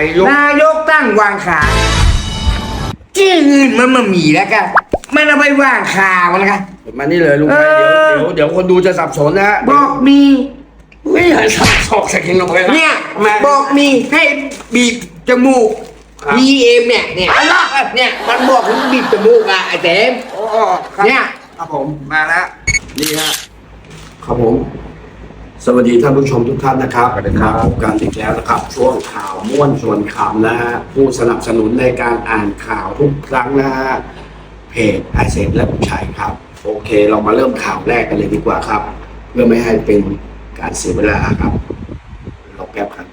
ายกนายกตั้งวางขาชื่ออื่นมันมามีแล้วกันมันเอาไปวางขามันกันมานี่เลยลุงไพเออเดี๋ยวเดี๋ยวเดี๋ยวคนดูจะสับสนนะฮะบอกมีไม่อยากสับสอกใส่กินลงไปะเนี่ยแม่บอกมีให้บีบจมูกครับ PM เนี่ยเนี่ยเนี่ยมันบอกให้บีบจมูกอะไอ้เต็มโอ้ครับเนี่ยครับผมมาแล้วนี่ฮะครับผม สวัสดีท่านผู้ชมทุกท่านนะครับมาพบกันอีกแล้วนะครับ ช่วงข่าวม่วนชวนคำนะฮะผู้สนับสนุนในการอ่านข่าวทุกครั้งนะฮะเพจไอเซนและผู้ชัยครับ โอเค เรามาเริ่มข่าวแรกกันเลยดีกว่าครับ เพื่อไม่ให้เป็นการเสียเวลาครับรอแป๊บครับ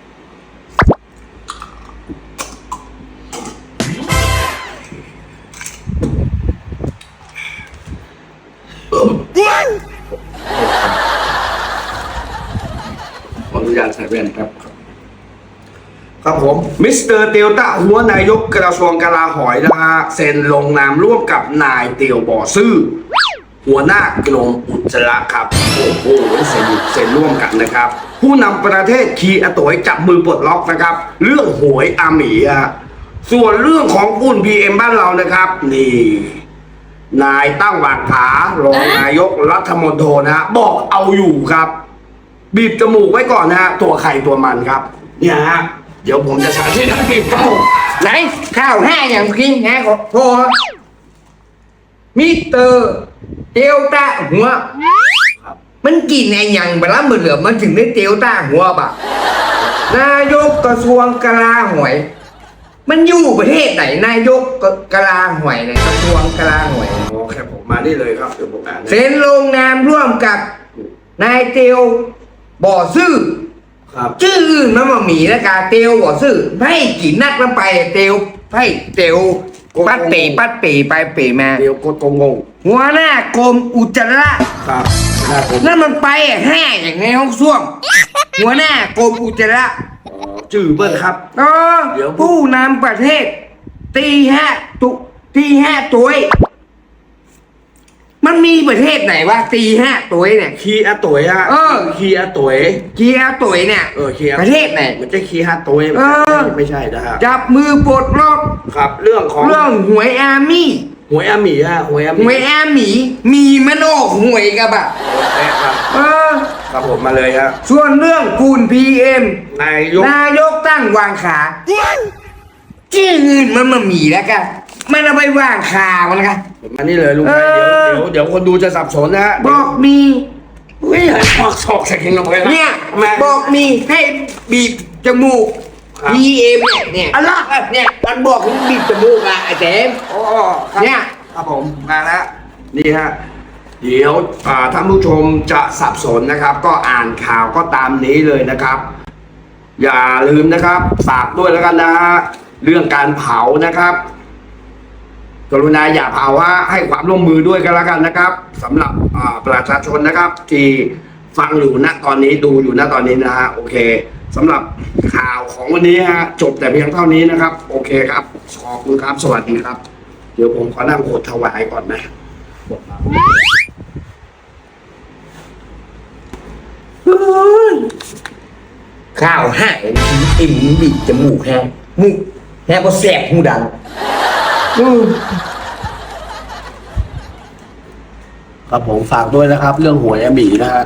ส่แว่นครับ ครับผมมิสเตอร์เตียวตะหัวนายกกระทรวงกลาโหอยนะฮะเซ็นลงนามร่วมกับนายเตียวบ่อซื่อ หัวหน้ากรมอุจจาระครับโอ้โหเซ็นเซ็นร่วมกันนะครับ ผู้นำประเทศคีอาโตยจับมือปลดล็อกนะครับ เรื่องหวยอาหมีอะส่วนเรื่องของฝุ่นพีเอ็มบ้านเรานะครับ นี่ นายตั้งหวางขารองนายกรัฐมนตรีนะบอกเอาอยู่ครับ บีบจมูกไว้ก่อนนะฮะตัวใครตัวมันครับ เนี่ยฮะเดี๋ยวผมจะสาธิตให้บีบจมูกไหนข้าวห้าอย่างกินแฮะขอโทษมิสเตอร์เตียวตาหัวครับมันกินไอ้หยังบละมือเหลือมันถึงได้เตียวตาหัวปะนายกกระทรวงกลาหวย มันอยู่ประเทศไหนนายกกลาหวยเนี่ยกระทรวงกลาหวยโอเคผมมานี่เลยครับเดี๋ยวผมอ่านให้เซ็นลงนามร่วมกับนายเตียว บ่อซื่อครับชื่ออื่นมันมามีแล้วกาเตียวบ่อซื่อให้กินนักลำไปเตียวให้เตียวปัดเป๋ปัดเป๋ไปเป๋มาเดี๋ยวกดงงหัวหน้ากรมอุจจาระๆครับหน้าผมนั่นมันไปอะห้าอย่างไงห้องส้วม หัวหน้ากรมอุจจาระอ๋อจื่อเบิ้ลครับเออเดี๋ยวผู้นำประเทศ ตีห้าตุตีห้าตัวเอง มันมีประเทศไหนวะตีห้าตัวเองเนี่ย คีอาโตยฮะเออ คีอาโตยเกียร์ตัวเองเนี่ย เออคีอาประเทศไหน มันจะคีฮาโตยเออ ไม่ใช่นะฮะจับมือปลดล็อกครับ เรื่องของเรื่องหวยอาร์มี่หวยอาหมีฮะหวยอาหหมีวยอาร์มี่มีมันออกหวยกับอะแม่ครับเออ ครับผมมาเลยฮะส่วนเรื่องคูณพีเอ็ม นายกนายกตั้งวางขาชื่ออื่นมันมามีแล้วกันมันเอาไปวางขามันกัน มานี่เลยลุงไพเออเดี๋ยวเดี๋ยวเดี๋ยวคนดูจะสับสนนะฮะบอกมีไม่อยากสับสอกใส่กินลงไปะเนี่ยแม่บอกมีให้บีบจมูกครับ PM เนี่ยเนี่ยเนี่ยมันบอกให้บีบจมูกอะไอ้เต็มโอ้ครับเนี่ยครับผมมาแล้วนี่ฮะเดี๋ยวอ่าท่านผู้ชมจะสับสนนะครับ ก็อ่านข่าวก็ตามนี้เลยนะครับ อย่าลืมนะครับฝากด้วยแล้วกันนะฮะเรื่องการเผานะครับ กรุณาอย่าเผาฮะให้ความร่วมมือด้วยกันแล้วกันนะครับสำหรับประชาชนนะครับ ที่ฟังอยู่ณตอนนี้ดูอยู่ณตอนนี้นะฮะโอเคสำหรับข่าวของวันนี้ฮะจบแต่เพียงเท่านี้นะครับ โอเคครับขอบคุณครับสวัสดีครับ เดี๋ยวผมขอนั่งโคดถวายก่อนนะข้าวหางอิ่มบีบจมูกแฮะมูกแฮะก็แสบหูดัง ครับผมฝากด้วยนะครับ เรื่องหวยอาหมีนะฮะ